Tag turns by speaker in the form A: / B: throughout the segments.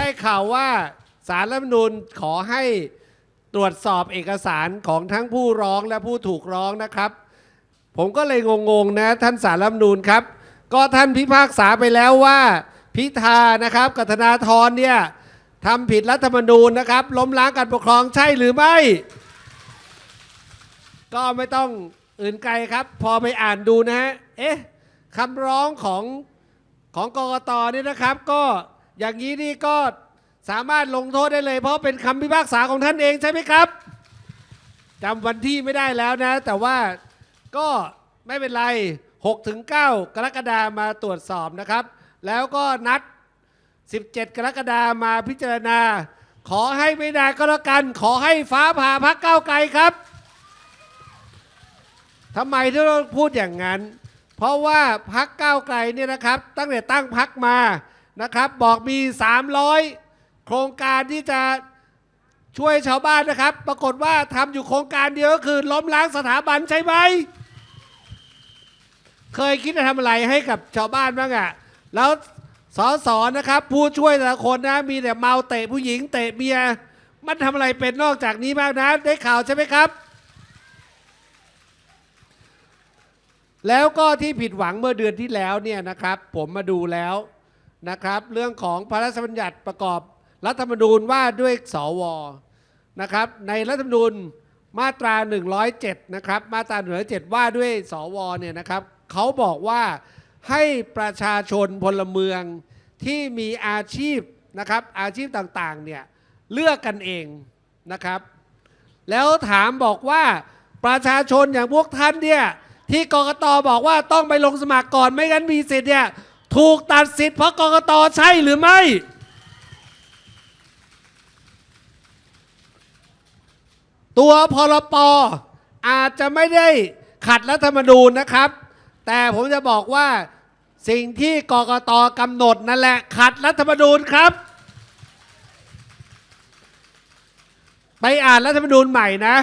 A: ได้ข่าวว่าสารรัฐธรรมนูญขอให้ตรวจสอบเอกสารของทั้งผู้ร้องและผู้ถูกร้องนะครับ ผมก็เลยงงๆนะท่านสารรัฐธรรมนูญครับ ก็ท่านพิพากษาไปแล้วว่า พิธานะครับกัธนาธรเนี่ยทำผิดรัฐธรรมนูญนะครับ ล้มล้างการปกครองใช่หรือไม่ ก็ไม่ต้องอื่นไกลครับ พอไปอ่านดูนะฮะเอ๊ะคำร้องของของกกตเนี่ยนะครับก็ อย่างนี้นี่ก็สามารถลงโทษได้เลย เพราะเป็นคำพิพากษาของท่านเองใช่ไหมครับจำวันที่ไม่ได้แล้วนะ แต่ว่าก็ไม่เป็นไร6ถึง9กรกฎามาตรวจสอบนะครับ แล้วก็นัด 17 กรกฎามาพิจารณา ขอให้ไม่นานก็แล้วกัน ขอให้ฟ้าผ่าพักเก้าไกลครับทำไมที่เราพูดอย่างนั้น เพราะว่าพักเก้าไกลเนี่ยนะครับ ตั้งแต่ตั้งพักมา นะครับ บอกมี 300 โครงการที่จะช่วยชาวบ้านนะครับ ปรากฏว่าทำอยู่โครงการเดียวก็คือ ล้มล้างสถาบันใช่ไหม เคยคิดจะทำอะไรให้กับชาวบ้านบ้างอะแล้วสอสอนะครับ ผู้ช่วยแต่ละคนนะมีแต่เมาเตะผู้หญิงเตะเมีย มันทำอะไรเป็นนอกจากนี้บ้างนะ ได้ข่าวใช่ไหมครับ แล้วก็ที่ผิดหวังเมื่อเดือนที่แล้วเนี่ยนะครับ ผมมาดูแล้ว นะครับ เรื่องของพระราชบัญญัติประกอบรัฐธรรมนูญว่าด้วยสวนะครับ ในรัฐธรรมนูญมาตรา 107 นะครับ มาตรา 107 ว่าด้วยสวเนี่ยนะครับเขาบอกว่าให้ประชาชนพลเมืองที่มีอาชีพนะครับอาชีพต่างๆเนี่ยเลือกกันเองนะครับ แล้วถามบอกว่าประชาชนอย่างพวกท่านเนี่ยที่กกตบอกว่าต้องไปลงสมัครก่อนไม่งั้นมีสิทธิ์เนี่ย ถูกตัดสิทธิ์เพราะกกตใช่หรือไม่ ตัวพรปอาจจะไม่ได้ขัดรัฐธรรมนูญนะครับ แต่ผมจะบอกว่าสิ่งที่กกตกำหนดนั่นแหละขัดรัฐธรรมนูญครับ ไปอ่านรัฐธรรมนูญใหม่นะ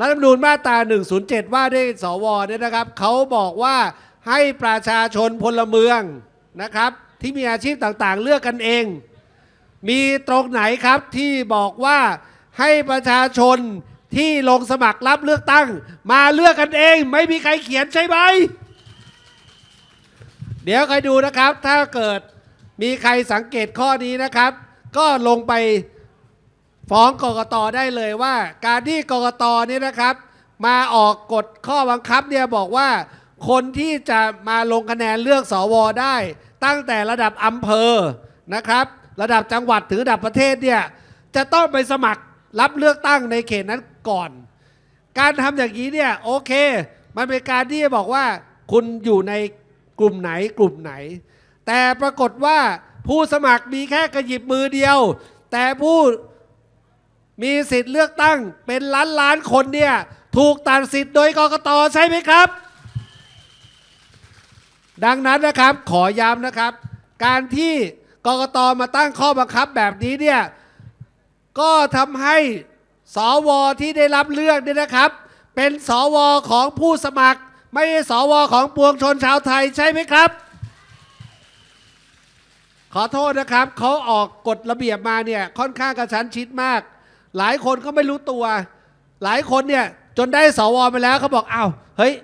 A: รัฐธรรมนูญมาตรา 107 ว่าด้วยสวเนี่ยนะครับ เขาบอกว่า ให้ประชาชนพลเมืองนะครับ ที่มีอาชีพต่างๆ เลือกกันเอง มีตรงไหนครับที่บอกว่าให้ประชาชนที่ลงสมัครรับเลือกตั้ง มาเลือกกันเอง ไม่มีใครเขียนใช่ไหมเดี๋ยวใครดูนะครับ ถ้าเกิดมีใครสังเกตข้อนี้นะครับ ก็ลงไปฟ้องกกตได้เลยว่า การที่กกตเนี่ยนะครับ มาออกกฎข้อบังคับเนี่ยบอกว่า คนที่จะมาลงคะแนนเลือกสวได้ ตั้งแต่ระดับอำเภอนะครับ ระดับจังหวัดถึงระดับประเทศเนี่ยจะต้องไปสมัครรับเลือกตั้งในเขตนั้นก่อน การทำอย่างนี้เนี่ยโอเค มันเป็นการที่จะบอกว่า คุณอยู่ในกลุ่มไหนกลุ่มไหน แต่ปรากฏว่าผู้สมัครมีแค่กระหยิบมือเดียว แต่ผู้มีสิทธิ์เลือกตั้งเป็นล้านล้านคนเนี่ยถูกตัดสิทธิ์โดยกกตใช่ไหมครับ ดังนั้นนะครับขอย้ำนะครับ การที่กกตมาตั้งข้อบังคับแบบนี้เนี่ยก็ทำให้สวที่ได้รับเลือกเนี่ยนะครับ เป็นสวของผู้สมัคร ไม่ใช่สวของปวงชนชาวไทยใช่ไหมครับ ขอโทษนะครับเขาออกกฎระเบียบมาเนี่ยค่อนข้างกระชั้นชิดมาก หลายคนก็ไม่รู้ตัว หลายคนเนี่ยจนได้สวไปแล้วเขาบอกอ้าวเฮ้ย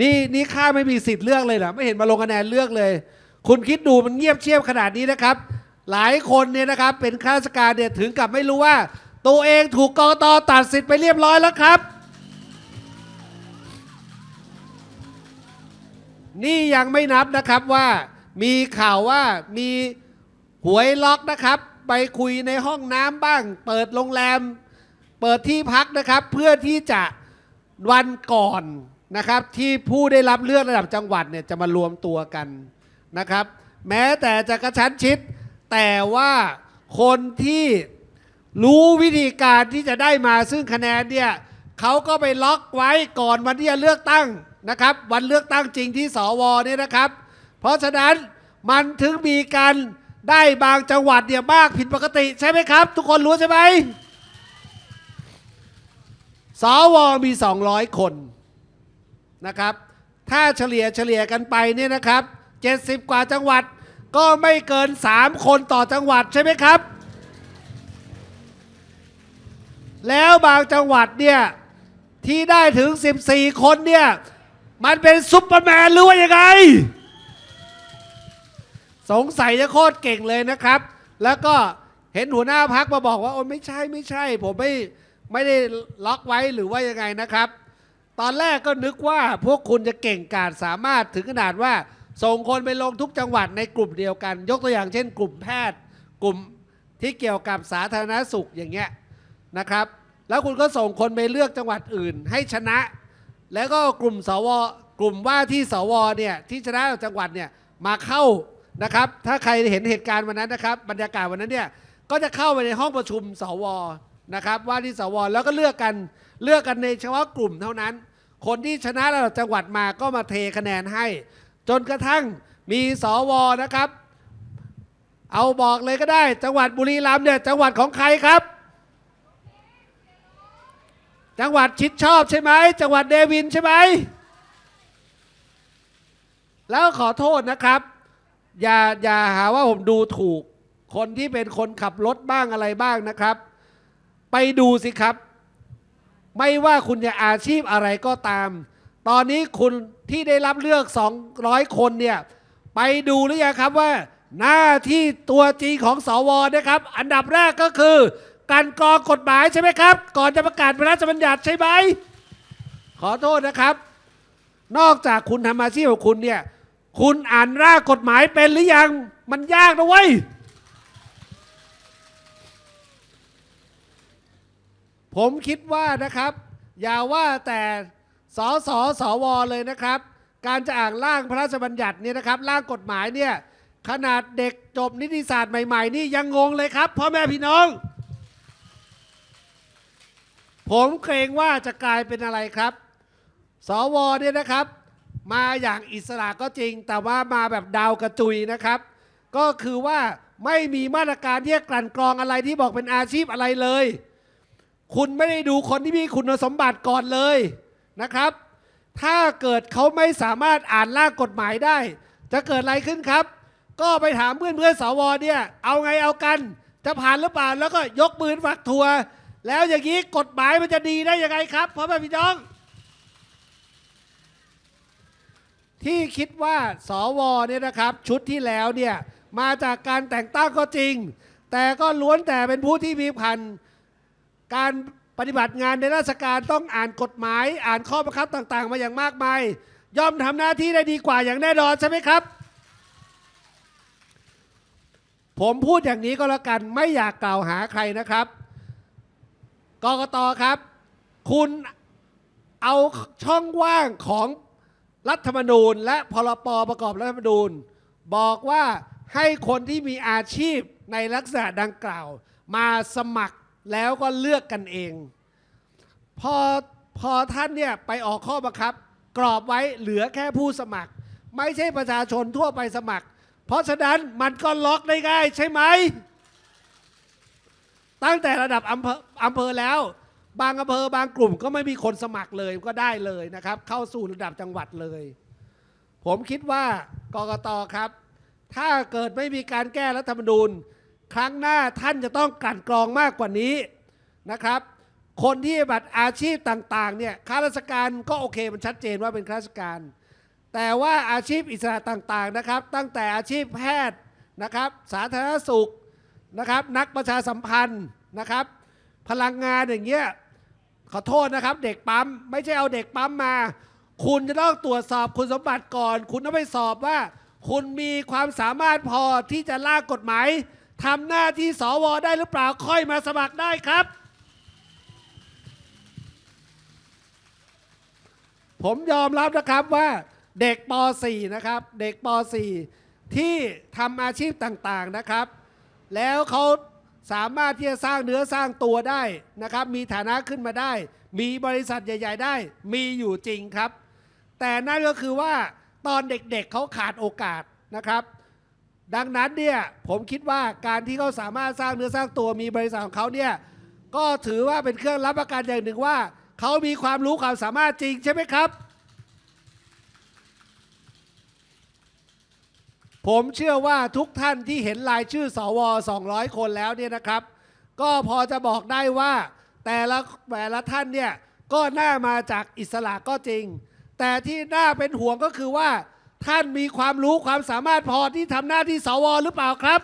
A: นี่นี่ข้าไม่มีสิทธิ์เลือกเลยเหรอไม่เห็นมาลงคะแนนเลือกเลย คุณคิดดูมันเงียบเชียบขนาดนี้นะครับ หลายคนเนี่ยนะครับเป็นข้าราชการเนี่ยถึงกับไม่รู้ว่า ตัวเองถูกกกตตัดสิทธิ์ไปเรียบร้อยแล้วครับ นี่ยังไม่นับนะครับว่ามีข่าวว่ามีหวยล็อกนะครับ ไปคุยในห้องน้ำบ้าง เปิดโรงแรม เปิดที่พักนะครับ เพื่อที่จะวันก่อน นะครับที่ผู้ได้รับเลือกระดับจังหวัดเนี่ยจะมารวมตัวกันนะครับ แม้แต่จะกระชั้นชิด แต่ว่าคนที่รู้วิธีการที่จะได้มาซึ่งคะแนนเนี่ยเขาก็ไปล็อกไว้ก่อนวันที่จะเลือกตั้งนะครับ วันเลือกตั้งจริงที่สวเนี่ยนะครับ เพราะฉะนั้นมันถึงมีการได้บางจังหวัดเนี่ยมากผิดปกติใช่ไหมครับ ทุกคนรู้ใช่ไหมสวมี 200 คน นะครับ ถ้าเฉลี่ยเฉลี่ยกันไปเนี่ยนะครับ 70 กว่าจังหวัดก็ไม่เกิน 3 คนต่อจังหวัดใช่ไหมครับ แล้วบางจังหวัดเนี่ยที่ได้ถึง 14 คนเนี่ยมันเป็นซุปเปอร์แมนหรือว่ายังไง สงสัยจะโคตรเก่งเลยนะครับ แล้วก็เห็นหัวหน้าพักมาบอกว่าโอ้ไม่ใช่ไม่ใช่ ผมไม่ไม่ได้ล็อกไว้หรือว่ายังไงนะครับ ตอนแรกก็นึกว่าพวกคุณจะเก่งกาจสามารถถึงขนาดว่า ส่งคนไปลงทุกจังหวัดในกลุ่มเดียวกัน ยกตัวอย่างเช่น กลุ่มแพทย์ กลุ่มที่เกี่ยวกับสาธารณสุขอย่างเงี้ยนะครับ แล้วคุณก็ส่งคนไปเลือกจังหวัดอื่น ให้ชนะ แล้วก็กลุ่มสวกลุ่มว่าที่สวเนี่ยที่ชนะจังหวัดเนี่ยมาเข้านะครับ ถ้าใครเห็นเหตุการณ์วันนั้นนะครับ บรรยากาศวันนั้นเนี่ยก็จะเข้าไปในห้องประชุมสวนะครับ ว่าที่สวแล้วก็เลือกกัน เลือกกันในเฉพาะกลุ่มเท่านั้น คนที่ชนะระดับจังหวัดมาก็มาเทคะแนนให้ จนกระทั่งมีสวนะครับ เอาบอกเลยก็ได้ จังหวัดบุรีรัมย์เนี่ยจังหวัดของใครครับ จังหวัดชิดชอบใช่ไหมจังหวัดเดวินใช่ไหมแล้วขอโทษนะครับ อย่าอย่าหาว่าผมดูถูก คนที่เป็นคนขับรถบ้างอะไรบ้างนะครับ ไปดูสิครับ ไม่ว่าคุณจะอาชีพอะไรก็ตาม ตอนนี้คุณที่ได้รับเลือก 200 คนเนี่ย ไปดูหรือยังครับว่า หน้าที่ตัวจริงของสวนะครับ อันดับแรกก็คือการกรองกฎหมายใช่ไหมครับ ก่อนจะประกาศพระราชบัญญัติใช่ไหมขอโทษนะครับ นอกจากคุณทำอาชีพของคุณเนี่ย คุณอ่านร่างกฎหมายเป็นหรือยัง มันยากนะเว้ย ผมคิดว่านะครับ อย่าว่าแต่สสสวเลยนะครับ การจะอ่านร่างพระราชบัญญัติเนี่ยนะครับ ร่างกฎหมายเนี่ยขนาดเด็กจบนิติศาสตร์ใหม่ ๆ นี่ยังงงเลยครับพ่อแม่พี่น้อง ผมเกรงว่าจะกลายเป็นอะไรครับ สวเนี่ยนะครับ มาอย่างอิสระก็จริง แต่ว่ามาแบบดาวกระจุยนะครับ ก็คือว่าไม่มีมาตรการที่กลั่นกรองอะไรที่บอกเป็นอาชีพอะไรเลย คุณไม่ได้ดูคนที่มีคุณสมบัติก่อนเลยนะครับ ถ้าเกิดเขาไม่สามารถอ่านร่างกฎหมายได้ จะเกิดอะไรขึ้นครับ ก็ไปถามเพื่อนเพื่อนสวเนี่ย เอาไงเอากัน จะผ่านหรือเปล่า แล้วก็ยกมือฝักทัวร์แล้วอย่างนี้กฎหมายมันจะดีได้ยังไงครับพ่อแม่พี่น้อง ที่คิดว่าสวเนี่ยนะครับ ชุดที่แล้วเนี่ยมาจากการแต่งตั้งก็จริง แต่ก็ล้วนแต่เป็นผู้ที่มีพัน การปฏิบัติงานในราชการต้องอ่านกฎหมาย อ่านข้อบังคับต่างๆ มาอย่างมากมาย ย่อมทำหน้าที่ได้ดีกว่าอย่างแน่นอนใช่ไหมครับ ผมพูดอย่างนี้ก็แล้วกันไม่อยากกล่าวหาใครนะครับกกตครับ คุณเอาช่องว่างของรัฐธรรมนูญ และพรปประกอบรัฐธรรมนูญ บอกว่าให้คนที่มีอาชีพในลักษณะดังกล่าว มาสมัคร แล้วก็เลือกกันเอง พอพอท่านเนี่ยไปออกข้อบังคับ กรอบไว้เหลือแค่ผู้สมัคร ไม่ใช่ประชาชนทั่วไปสมัคร เพราะฉะนั้นมันก็ล็อกได้ง่ายใช่ไหม ตั้งแต่ระดับอำเภออำเภอแล้ว บางอำเภอบางกลุ่มก็ไม่มีคนสมัครเลยก็ได้เลยนะครับ เข้าสู่ระดับจังหวัดเลย ผมคิดว่ากกตครับ ถ้าเกิดไม่มีการแก้รัฐธรรมนูญ ครั้งหน้าท่านจะต้องกันกรองมากกว่านี้นะครับ คนที่บัติอาชีพต่างๆเนี่ยข้าราชการก็โอเคมันชัดเจนว่าเป็นข้าราชการ แต่ว่าอาชีพอิสระต่างๆนะครับ ตั้งแต่อาชีพแพทย์นะครับ สาธารณสุขนะครับ นักประชาสัมพันธ์นะครับ พลังงานอย่างเงี้ยขอโทษนะครับ เด็กปั๊มไม่ใช่เอาเด็กปั๊มมา คุณจะต้องตรวจสอบคุณสมบัติก่อน คุณต้องไปสอบว่า คุณมีความสามารถพอที่จะล่ากฎหมาย ทำหน้าที่สวได้หรือเปล่าค่อยมาสมัครได้ครับ ผมยอมรับนะครับว่าเด็กป .4 นะครับ เด็กป .4 ที่ทำอาชีพต่างๆนะครับ แล้วเขาสามารถที่จะสร้างเนื้อสร้างตัวได้นะครับ มีฐานะขึ้นมาได้ มีบริษัทใหญ่ ๆ ได้ มีอยู่จริงครับ แต่นั่นก็คือว่าตอนเด็กๆเขาขาดโอกาสนะครับ ดังนั้นเนี่ยผมคิดว่าการที่เขาสามารถสร้างเนื้อสร้างตัวมีบริษัทของเขาเนี่ยก็ถือว่าเป็นเครื่องรับประกันอย่างหนึ่งว่า เขามีความรู้ความสามารถจริงใช่ไหมครับ ผมเชื่อว่าทุกท่านที่เห็นรายชื่อสว 200 คนแล้วเนี่ยนะครับ ก็พอจะบอกได้ว่า แต่ละแต่ละท่านเนี่ยก็น่ามาจากอิสระก็จริง แต่ที่น่าเป็นห่วงก็คือว่า ท่านมีความรู้ความสามารถพอที่ทำหน้าที่สวหรือเปล่าครับ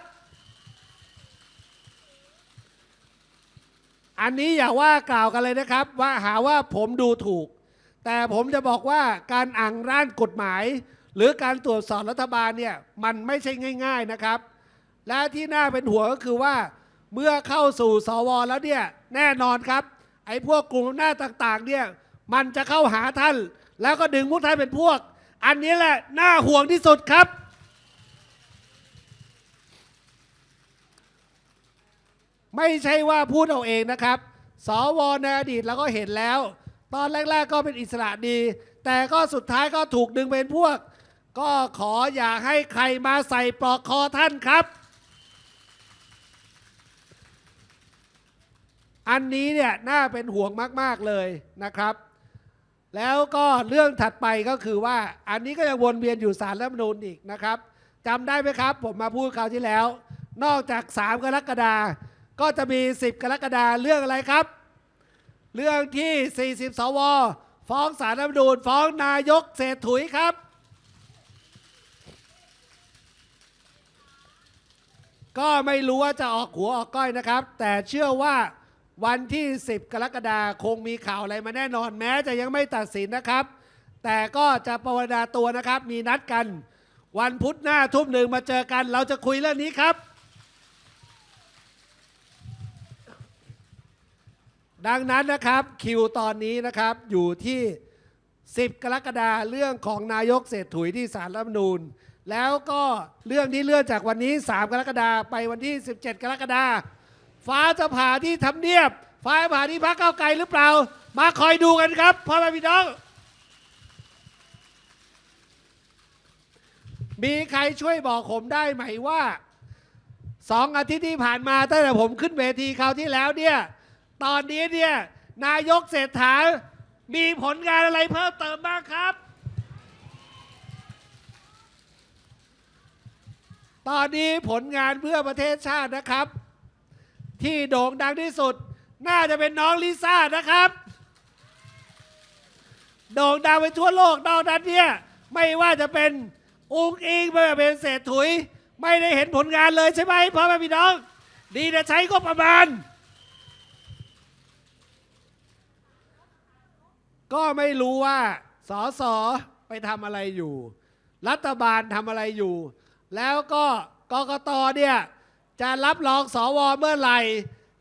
A: อันนี้อย่าว่ากล่าวกันเลยนะครับ ว่าหาว่าผมดูถูก แต่ผมจะบอกว่าการอ่างร่านกฎหมาย หรือการตรวจสอบรัฐบาลเนี่ยมันไม่ใช่ง่าย ๆนะครับ และที่น่าเป็นห่วงก็คือว่า เมื่อเข้าสู่สวแล้วเนี่ยแน่นอนครับ ไอ้พวกกลุ่มอำนาต่างๆเนี่ยมันจะเข้าหาท่าน แล้วก็ดึงพวกท่านเป็นพวก อันนี้แหละน่าห่วงที่สุดครับ ไม่ใช่ว่าพูดเอาเองนะครับ สวในอดีตเราก็เห็นแล้ว ตอนแรก ๆ ก็เป็นอิสระดี แต่ก็สุดท้ายก็ถูกดึงเป็นพวก ก็ขออย่าให้ใครมาใส่ปลอกคอท่านครับ อันนี้เนี่ยน่าเป็นห่วงมาก ๆ เลยนะครับ แล้วก็เรื่องถัดไปก็คือว่าอันนี้ก็ยังวนเวียนอยู่สารรัฐธรรมนูญอีกนะครับจำได้ไหมครับ ผมมาพูดคราวที่แล้ว นอกจาก 3 กรกฎาก็จะมี 10 กรกฎาเรื่องอะไรครับ เรื่องที่ 40 สว ฟ้องสารรัฐธรรมนูญฟ้องนายกเศรษถุยครับ ก็ไม่รู้ว่าจะออกหัวออกก้อยนะครับ แต่เชื่อว่า วันที่ 10 กรกฎาคงมีข่าวอะไรมาแน่นอนแม้จะยังไม่ตัดสินนะครับ แต่ก็จะประวนาตัวนะครับ มีนัดกัน วันพุธหน้าทุ่มหนึ่งมาเจอกัน เราจะคุยเรื่องนี้ครับ ดังนั้นนะครับคิวตอนนี้นะครับอยู่ที่ 10 กรกฎาเรื่องของนายกเศรษถุยที่สารรัฐธรรมนูญ แล้วก็เรื่องที่เลื่อนจากวันนี้ 3 กรกฎาไปวันที่ 17 กรกฎา ฟ้าจะผ่าที่ทำเนียบ ฟ้าจะผ่าที่พักเก้าไกลหรือเปล่า มาคอยดูกันครับพ่อแม่พี่น้อง มีใครช่วยบอกผมได้ไหมว่าสองอาทิตย์ที่ผ่านมาตั้งแต่ผมขึ้นเวทีคราวที่แล้วเนี่ย ตอนนี้เนี่ยนายกเศรษฐา มีผลงานอะไรเพิ่มเติมบ้างครับ ตอนนี้ผลงานเพื่อประเทศชาตินะครับ ที่โด่งดังที่สุด น่าจะเป็นน้องลิซ่านะครับ โด่งดังไปทั่วโลกนอกนั้นเนี่ยไม่ว่าจะเป็นองค์อิงไม่ว่าเป็นเศรษถุย ไม่ได้เห็นผลงานเลยใช่ไหมพ่อแม่พี่น้อง ดีแต่ใช้ก็ประมาณ ก็ไม่รู้ว่าสอสอไปทำอะไรอยู่ รัฐบาลทำอะไรอยู่ แล้วก็กกตเนี่ย จะรับรองสวเมื่อไหร่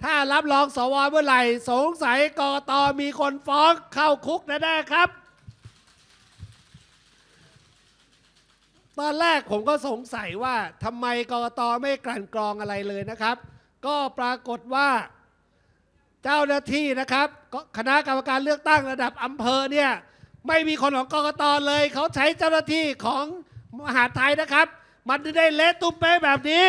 A: ถ้ารับรองสวเมื่อไหร่ สงสัยกตมีคนฟ้องเข้าคุกแน่ๆครับ ตอนแรกผมก็สงสัยว่าทำไมกตไม่กลั่นกรองอะไรเลยนะครับ ก็ปรากฏว่าเจ้าหน้าที่นะครับคณะกรรมการเลือกตั้งระดับอำเภอเนี่ยไม่มีคนของกกตเลย เขาใช้เจ้าหน้าที่ของมหาดไทยนะครับ มันถึงได้เละตุ้มเป๊ะแบบนี้